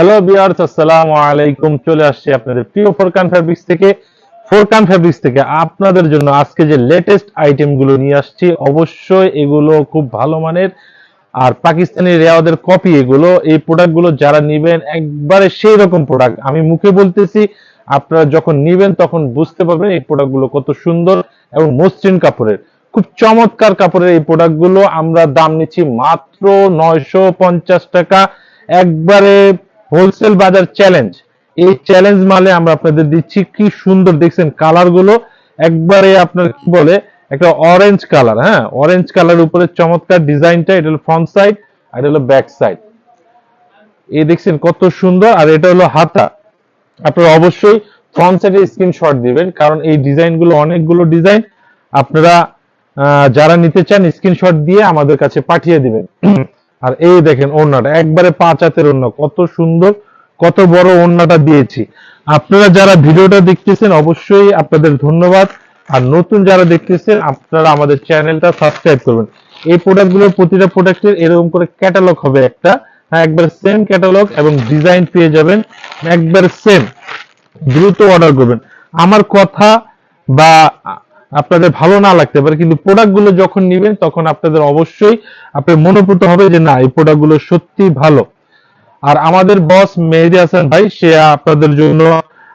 Hello বিয়ার্স আসসালামু আলাইকুম চলে আসছি আপনাদের প্রিয় ফোরকান ফ্যাব্রিক্স থেকে। ফোরকান ফ্যাব্রিক্স থেকে আপনাদের জন্য আজকে যে লেটেস্ট আইটেমগুলো নিয়ে আসছি, অবশ্যই এগুলো খুব ভালো মানের। আর পাকিস্তানি রেওয়াদের কপি এগুলো, এই প্রোডাক্টগুলো যারা নিবেন, একবারে সেই রকম প্রোডাক্ট আমি মুখে বলতেছি, আপনারা যখন নিবেন তখন বুঝতে পারবেন এই প্রোডাক্টগুলো কত সুন্দর এবং মসৃণ কাপড়ের। খুব চমৎকার কাপড়ের এই প্রোডাক্টগুলো আমরা দাম নিচ্ছি মাত্র নয়শো পঞ্চাশ টাকা। একবারে হোলসেল বাজার চ্যালেঞ্জ। এই চ্যালেঞ্জ মালে আমরা আপনাদের দিচ্ছি, কি সুন্দর দেখছেন কালারগুলো একবারে আপনার কি বলে, একটা অরেঞ্জ কালার হ্যাঁ? অরেঞ্জ কালার উপরে চমৎকার ডিজাইনটা, এটা হলো ফ্রন্ট সাইড আর এটা হলো ব্যাক সাইড এই দেখছেন কত সুন্দর, আর এটা হলো হাতা। আপনারা অবশ্যই ফ্রন্ট সাইডে স্ক্রিনশট দিবেন, কারণ এই ডিজাইনগুলো অনেকগুলো ডিজাইন। আপনারা যারা নিতে চান স্ক্রিনশট দিয়ে আমাদের কাছে পাঠিয়ে দিবেন। আর এই দেখেন ওড়নাটা, একবারে পাঁচ হাতের ওড়না, কত সুন্দর, কত বড় ওড়নাটা দিয়েছি। আপনারা যারা ভিডিওটা দেখতেছেন, অবশ্যই আপনাদের ধন্যবাদ। আর নতুন যারা দেখতেছেন, আপনারা আমাদের চ্যানেলটা সাবস্ক্রাইব করবেন। এই প্রোডাক্টগুলোর প্রতিটা প্রোডাক্টের এরকম করে ক্যাটালগ হবে একটা। হ্যাঁ একবার সেম ক্যাটালগ এবং ডিজাইন পেয়ে যাবেন। একবার সেম দ্রুত অর্ডার করবেন। আমার কথা বা আপনাদের ভালো না লাগতে পারে, কিন্তু প্রোডাক্টগুলো যখন নিবেন, তখন আপনাদের অবশ্যই আপনার মনোভূত হবে যে না, এই প্রোডাক্টগুলো সত্যি ভালো। আর আমাদের বস মেহেদি হাসান ভাই, সে আপনাদের জন্য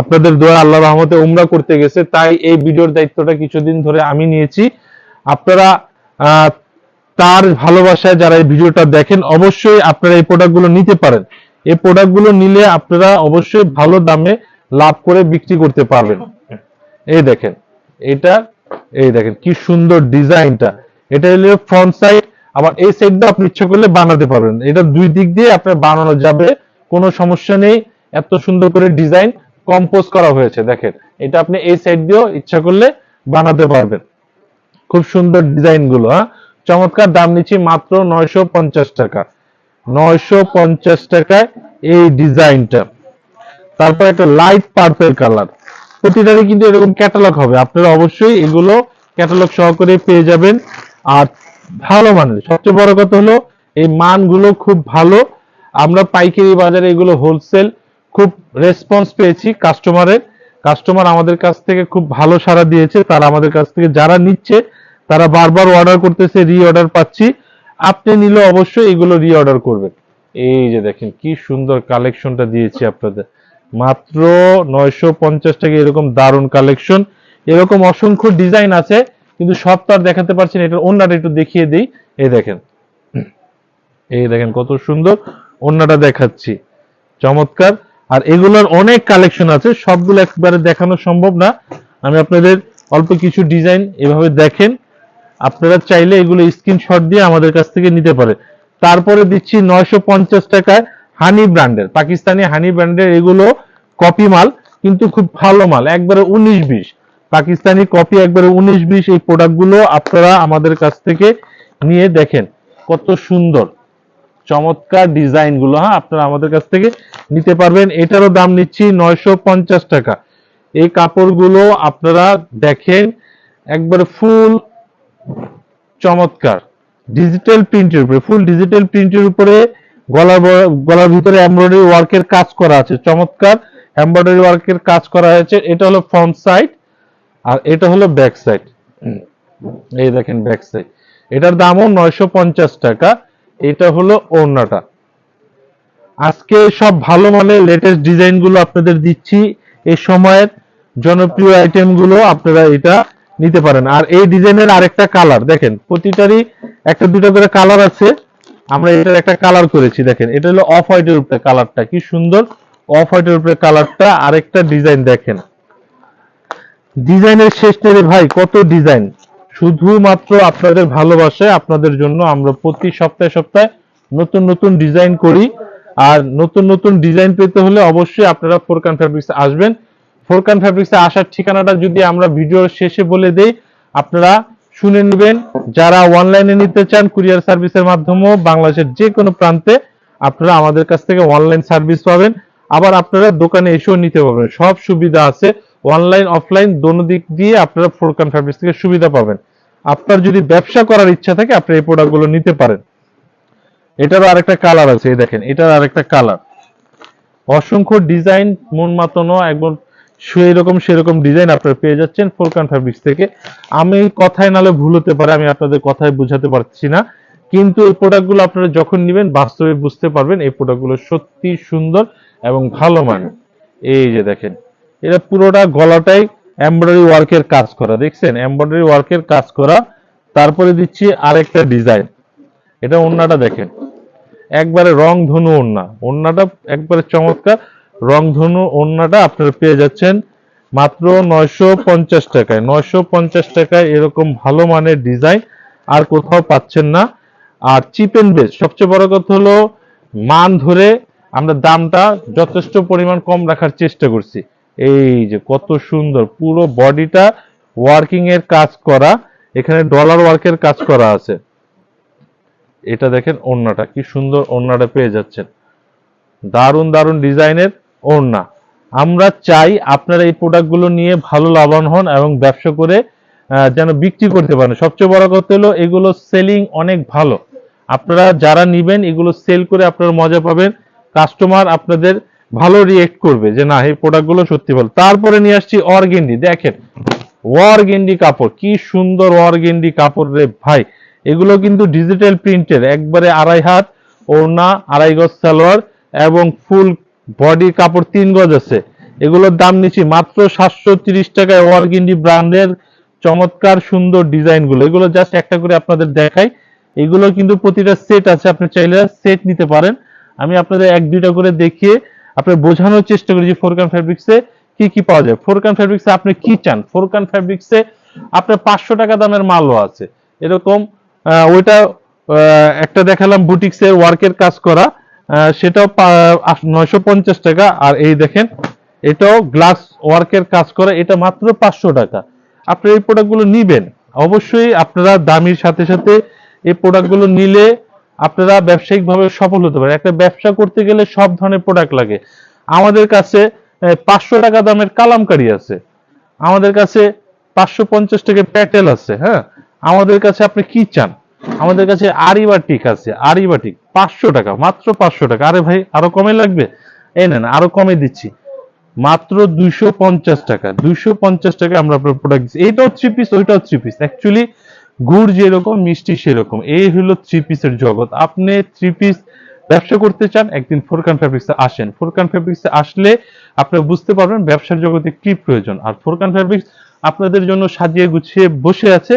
আপনাদের দোয়া আল্লাহ রহমতে উমরা করতে গেছে। তাই এই ভিডিওর দায়িত্বটা কিছুদিন ধরে আমি নিয়েছি। আপনারা তার ভালোবাসায় যারা এই ভিডিওটা দেখেন, অবশ্যই আপনারা এই প্রোডাক্টগুলো নিতে পারেন। এই প্রোডাক্টগুলো নিলে আপনারা অবশ্যই ভালো দামে লাভ করে বিক্রি করতে পারবেন। এই দেখেন, এটা এই দেখেন, কি সুন্দর ডিজাইনটা। এটা হলো ফ্রন্ট সাইড আবার এই সাইডটা আপনি ইচ্ছা করলে বানাতে পারবেন। এটা দুই দিক দিয়ে আপনার বানানো যাবে, কোনো সমস্যা নেই। এত সুন্দর করে ডিজাইন কম্পোজ করা হয়েছে, দেখেন। এটা আপনি এই সাইড দিয়েও ইচ্ছা করলে বানাতে পারবেন। খুব সুন্দর ডিজাইনগুলো হ্যাঁ? চমৎকার দাম নিচ্ছি মাত্র নয়শো পঞ্চাশ টাকা। নয়শো পঞ্চাশ টাকায় এই ডিজাইনটা। তারপর একটা লাইট পার্পেল কালার প্রতিটারই কিন্তু এরকম ক্যাটালগ হবে। আপনারা অবশ্যই এগুলো ক্যাটালগ সহকারে পেয়ে যাবেন। আর ভালো মানের, সবচেয়ে বড় কথা হলো এই মানগুলো খুব ভালো। আমরা পাইকারি বাজারে এগুলো হোলসেল খুব রেসপন্স পেয়েছি কাস্টমারের কাস্টমার আমাদের কাছ থেকে খুব ভালো সাড়া দিয়েছে। তারা আমাদের কাছ থেকে যারা নিচ্ছে, তারা বারবার অর্ডার করতেছে রি অর্ডার পাচ্ছি। আপনি নিলে অবশ্যই এগুলো রি অর্ডার করবেন। এই যে দেখেন, কি সুন্দর কালেকশনটা দিয়েছি আপনাদের। মাত্র নয়শো পঞ্চাশ টাকা এরকম দারুণ কালেকশন এরকম অসংখ্য ডিজাইন আছে, কিন্তু সব তো আর দেখাতে পারছি না এটা অন্যটা একটু দেখিয়ে দিই। এই দেখেন। এই দেখেন কত সুন্দর অন্যটা দেখাচ্ছি। চমৎকার। আর এগুলোর অনেক কালেকশন আছে, সবগুলো একবারে দেখানো সম্ভব না। আমি আপনাদের অল্প কিছু ডিজাইন এভাবে দেখেন। আপনারা চাইলে এগুলো স্ক্রিনশট দিয়ে আমাদের কাছ থেকে নিতে পারে তারপরে দিচ্ছি নয়শো পঞ্চাশ টাকায় হানি ব্র্যান্ডের, পাকিস্তানি হানি ব্র্যান্ডের এগুলো কপি মাল, কিন্তু খুব ভালো মাল, একবারে উনিশ বিশ। পাকিস্তানি কপি একবারে উনিশ বিশ এই প্রোডাক্টগুলো আপনারা আমাদের কাছ থেকে নিয়ে দেখেন, কত সুন্দর, চমৎকার ডিজাইনগুলো হ্যাঁ আপনারা আমাদের কাছ থেকে নিতে পারবেন। এটারও দাম নিচ্ছি নয়শো পঞ্চাশ টাকা। এই কাপড়গুলো আপনারা দেখেন, একবারে ফুল চমৎকার। ডিজিটাল প্রিন্টের উপরে ফুল ডিজিটাল প্রিন্টের উপরে গলার গলার ভিতরে এমব্রয়ডারি ওয়ার্কের কাজ করা আছে। চমৎকার এমব্রয়ডারি ওয়ার্কের কাজ করা হয়েছে। এটা হলো ফ্রন্ট সাইড আর এটা হলো ব্যাক সাইড এই দেখেন ব্যাক সাইড এটার দামও নয়শো পঞ্চাশ টাকা। এটা হলো ওড়নাটা। আজকে সব ভালো মানের লেটেস্ট ডিজাইনগুলো আপনাদের দিচ্ছি। এই সময়ের জনপ্রিয় আইটেমগুলো আপনারা এটা নিতে পারেন। আর এই ডিজাইনের আরেকটা কালার দেখেন, প্রতিটারই একটা দুটো করে কালার আছে। আমরা এটার একটা কালার করেছি, দেখেন। এটা হলো অফ হোয়াইটের উপরে কালারটা কি সুন্দর অফ হোয়াইটের উপরে কালারটা আরেকটা ডিজাইন দেখেন। ডিজাইনের শেষ নেই ভাই, কত ডিজাইন শুধুমাত্র আপনাদের ভালোবাসায়, আপনাদের জন্য আমরা প্রতি সপ্তাহে সপ্তাহে নতুন নতুন ডিজাইন করি। আর নতুন নতুন ডিজাইন পেতে হলে অবশ্যই আপনারা ফোরকান ফ্যাব্রিক্স আসবেন। ফোরকান ফ্যাব্রিক্সে আসার ঠিকানাটা যদি আমরা ভিডিওর শেষে বলে দেই, আপনারা শুনে নেবেন। যারা অনলাইনে নিতে চান কুরিয়ার সার্ভিসের মাধ্যমেও বাংলাদেশের যে কোনো প্রান্তে আপনারা আমাদের কাছ থেকে অনলাইন সার্ভিস পাবেন। আবার আপনারা দোকানে এসেও নিতে পারবেন। সব সুবিধা আছে। অনলাইন অফলাইন দোনো দিক দিয়ে আপনারা ফোরকান ফ্যাব্রিক্স থেকে সুবিধা পাবেন। আপনার যদি ব্যবসা করার ইচ্ছা থাকে, আপনি এই প্রোডাক্টগুলো নিতে পারেন। এটারও আরেকটা কালার আছে, এই দেখেন। এটার আরেকটা কালার অসংখ্য ডিজাইন মন মাতানো, একদম সেই রকম সেরকম ডিজাইন আপনারা পেয়ে যাচ্ছেন ফোরকান ফ্যাব্রিক্স থেকে। আমি কথায় নালে ভুল হতে পারে, আমি আপনাদের কথায় বোঝাতে পারছি না। কিন্তু এই প্রোডাক্টগুলো আপনারা যখন নেবেন, বাস্তবে বুঝতে পারবেন এই প্রোডাক্টগুলো সত্যি সুন্দর এবং ভালো মানের। এই যে দেখেন, এটা পুরোটা গলাটাই এমব্রয়ডারি ওয়ার্কের কাজ করা, দেখছেন? এমব্রয়ডারি ওয়ার্কের কাজ করা। তারপরে দিচ্ছি আরেকটা ডিজাইন এটা ওন্নাটা দেখেন। একবারে রং ধনু ওন্না। ওন্নাটা একবারে চমৎকার। রং ধনু ওন্নাটা আপনারা পেয়ে যাচ্ছেন মাত্র নয়শো পঞ্চাশ টাকায়। নয়শো পঞ্চাশ টাকায় এরকম ভালো মানের ডিজাইন আর কোথাও পাচ্ছেন না। আর চিপ এন্ড বেস সবচেয়ে বড় কথা হলো মান ধরে আমরা দামটা যথেষ্ট পরিমাণ কম রাখার চেষ্টা করছি। এই যে কত সুন্দর, পুরো বডিটা ওয়ার্কিং এর কাজ করা, এখানে ডলার ওয়ার্কের কাজ করা আছে। এটা দেখেন ওড়নাটা, কি সুন্দর ওড়নাটা পেয়ে যাচ্ছেন। দারুণ দারুণ ডিজাইনের ওড়না আমরা চাই আপনারা এই প্রোডাক্টগুলো নিয়ে ভালো লাভবান হন এবং ব্যবসা করে যেন বিক্রি করতে পারেন। সবচেয়ে বড় কথা হলো, এগুলো সেলিং অনেক ভালো। আপনারা যারা নিবেন, এগুলো সেল করে আপনারা মজা পাবেন। কাস্টমার আপনাদের ভালো রিয়েক্ট করবে যে, না, এই প্রোডাক্টগুলো সত্যি ভালো। তারপরে নিয়ে আসছি অর্গেন্ডি। দেখেন ওয়ারগেন্ডি কাপড়, কি সুন্দর ওয়ারগেন্ডি কাপড় রে ভাই। এগুলো কিন্তু ডিজিটাল প্রিন্টের একবারে আড়াই হাত, ওড়না, আড়াই গজ সালোয়ার এবং ফুল বডি কাপড় তিন গজ আছে। এগুলোর দাম নিচ্ছি মাত্র সাতশো তিরিশ টাকায় ওয়ারগেন্ডি ব্র্যান্ডের চমৎকার সুন্দর ডিজাইনগুলো এগুলো জাস্ট একটা করে আপনাদের দেখাই। এগুলো কিন্তু প্রতিটা সেট আছে, আপনি চাইলে সেট নিতে পারেন। আমি আপনাদের এক দুইটা করে দেখিয়ে আপনার বোঝানোর চেষ্টা করি যে ফোরকান ফ্যাব্রিক্সে কি কি পাওয়া যায়। ফোরকান ফ্যাব্রিক্সে আপনি কি চান? ফোরকান ফ্যাব্রিক্সে আপনার পাঁচশো টাকা দামের মালও আছে। এরকম ওইটা একটা দেখালাম বুটিক্সের ওয়ার্কের কাজ করা। সেটাও নয়শো পঞ্চাশ টাকা। আর এই দেখেন, এটাও গ্লাস ওয়ার্কের কাজ করে, এটা মাত্র পাঁচশো টাকা। আপনি এই প্রোডাক্টগুলো নিবেন। অবশ্যই আপনারা দামির সাথে সাথে এই প্রোডাক্টগুলো নিলে আপনারা ব্যবসায়িকভাবে সফল হতে পারেন। একটা ব্যবসা করতে গেলে সব ধরনের প্রোডাক্ট লাগে। আমাদের কাছে পাঁচশো টাকা দামের কালামকারি আছে। আমাদের কাছে পাঁচশো পঞ্চাশ টাকা প্যাটেল আছে হ্যাঁ? আমাদের কাছে আপনি কি চান? আমাদের কাছে আরিবাটিক আছে, আরিবাটিক। পাঁচশো টাকা, মাত্র পাঁচশো টাকা। আরে ভাই, আরও কমে লাগবে? এই নেন, আরও কমে দিচ্ছি। মাত্র দুইশো পঞ্চাশ টাকা, দুইশো পঞ্চাশ টাকা আমরা আপনার প্রোডাক্ট দিচ্ছি। এইটাও থ্রি পিস ওইটাও থ্রি পিস অ্যাকচুয়ালি গুড় যেরকম, মিষ্টি সেরকম। এই হলো থ্রি পিসের জগৎ। আপনি থ্রি পিস ব্যবসা করতে চান, একদিন ফোরকান ফ্যাব্রিক্সে আসেন। ফোরকান ফ্যাব্রিক্সে আসলে আপনি বুঝতে পারবেন ব্যবসার জগতে কি প্রয়োজন। আর ফোরকান ফ্যাব্রিক্স আপনাদের জন্য সাজিয়ে গুছিয়ে বসে আছে।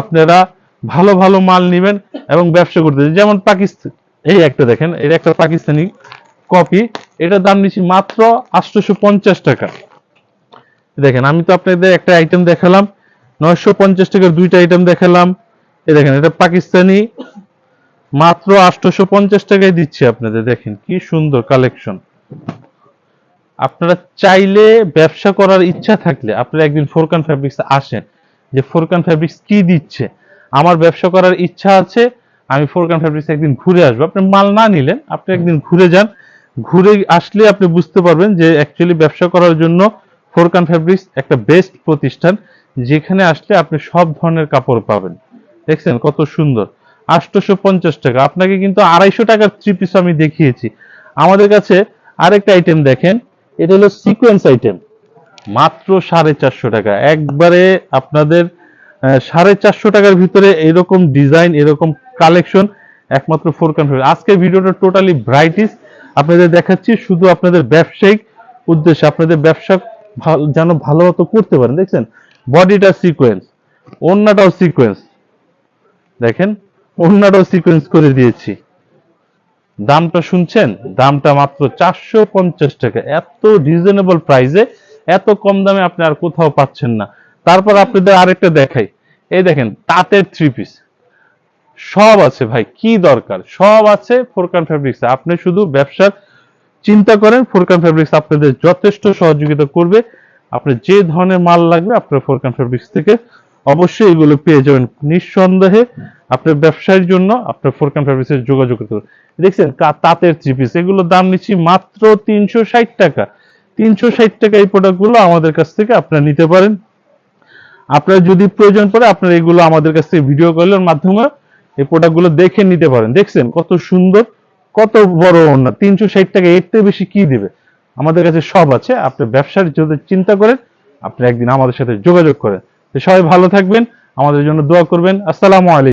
আপনারা ভালো ভালো মাল নেবেন এবং ব্যবসা করতে যেমন পাকিস্তান, এই একটা দেখেন, এটা একটা পাকিস্তানি কপি, এটার দাম নিচ্ছি মাত্র আটশোশো পঞ্চাশ টাকা। দেখেন, আমি তো আপনাদের একটা আইটেম দেখালাম নয়শো পঞ্চাশ টাকার দুইটা আইটেম দেখালাম। এই দেখেন, এটা পাকিস্তানি, মাত্র আটশোশো পঞ্চাশ টাকায় দিচ্ছি আপনাদের, দেখেন কি সুন্দর কালেকশন আপনারা চাইলে ব্যবসা করার ইচ্ছা থাকলে, আপনারা একদিন ফোরকান ফ্যাব্রিক্স আসেন, যে ফোরকান ফ্যাব্রিক্স কি দিচ্ছে? আমার ব্যবসা করার ইচ্ছা আছে, আমি ফোরকান ফ্যাব্রিক্স একদিন ঘুরে আসব। আপনি মাল না নিলেন, আপনি একদিন ঘুরে যান। ঘুরে আসলে আপনি বুঝতে পারবেন যে অ্যাকচুয়ালি ব্যবসা করার জন্য ফোরকান ফ্যাব্রিক্স একটা বেস্ট প্রতিষ্ঠান, যেখানে আসলে আপনি সব ধরনের কাপড় পাবেন। দেখছেন কত সুন্দর। আটশোশো পঞ্চাশ টাকা। আপনাকে কিন্তু আড়াইশো টাকার থ্রি পিস আমি দেখিয়েছি। আমাদের কাছে আরেকটা আইটেম দেখেন, এটা হলো সিকোয়েন্স আইটেম মাত্র সাড়ে চারশো টাকা। একবারে আপনাদের সাড়ে চারশো টাকার ভিতরে এরকম ডিজাইন এরকম কালেকশন একমাত্র ফোরকান আজকে ভিডিওটা টোটালি ব্রাইটিস আপনাদের দেখাচ্ছি শুধু আপনাদের ব্যবসায়িক উদ্দেশ্যে, আপনাদের ব্যবসা যেন ভালো মতো করতে পারেন। দেখছেন? বডিটা সিকোয়েন্স অন্যটাও সিকোয়েন্স দেখেন? অন্যটাও সিকোয়েন্স করে দিয়েছি। দামটা শুনছেন? দামটা মাত্র চারশো পঞ্চাশ টাকা। এত রিজনেবল প্রাইসে এত কম দামে আপনি আর কোথাও পাচ্ছেন না। তারপর আপনাদের আরেকটা দেখাই। এই দেখেন, তাঁতের থ্রি পিস সব আছে ভাই, কি দরকার? সব আছে ফোরকান ফ্যাব্রিক্স আপনি শুধু ব্যবসার চিন্তা করেন ফোরকান ফ্যাব্রিক্স আপনাদের যথেষ্ট সহযোগিতা করবে। আপনার যে ধরনের মাল লাগবে, আপনার ফোরকান ফ্যাব্রিক্স থেকে অবশ্যই এগুলো পেয়ে যাবেন। নিঃসন্দেহে আপনার ব্যবসায়ের জন্য আপনার ফোরকান ফ্যাব্রিক্সের যোগাযোগ করতে পারেন দেখছেন তাঁতের থ্রি পিস এগুলোর দাম নিচ্ছি মাত্র তিনশো ষাট টাকা। তিনশো ষাট টাকা এই প্রোডাক্টগুলো আমাদের কাছ থেকে আপনারা নিতে পারেন। আপনার যদি প্রয়োজন পড়ে, আপনার এগুলো আমাদের কাছে ভিডিও কলের মাধ্যমে এই প্রোডাক্টগুলো দেখে নিতে পারেন। দেখছেন কত সুন্দর, কত বড় অন্য তিনশো ষাট টাকা, এর থেকে বেশি কি দিবে? আমাদের কাছে সব আছে, আপনি ব্যবসার যদি চিন্তা করেন, আপনি একদিন আমাদের সাথে যোগাযোগ করেন। সবাই ভালো থাকবেন, আমাদের জন্য দোয়া করবেন। আসসালামু আলাইকুম।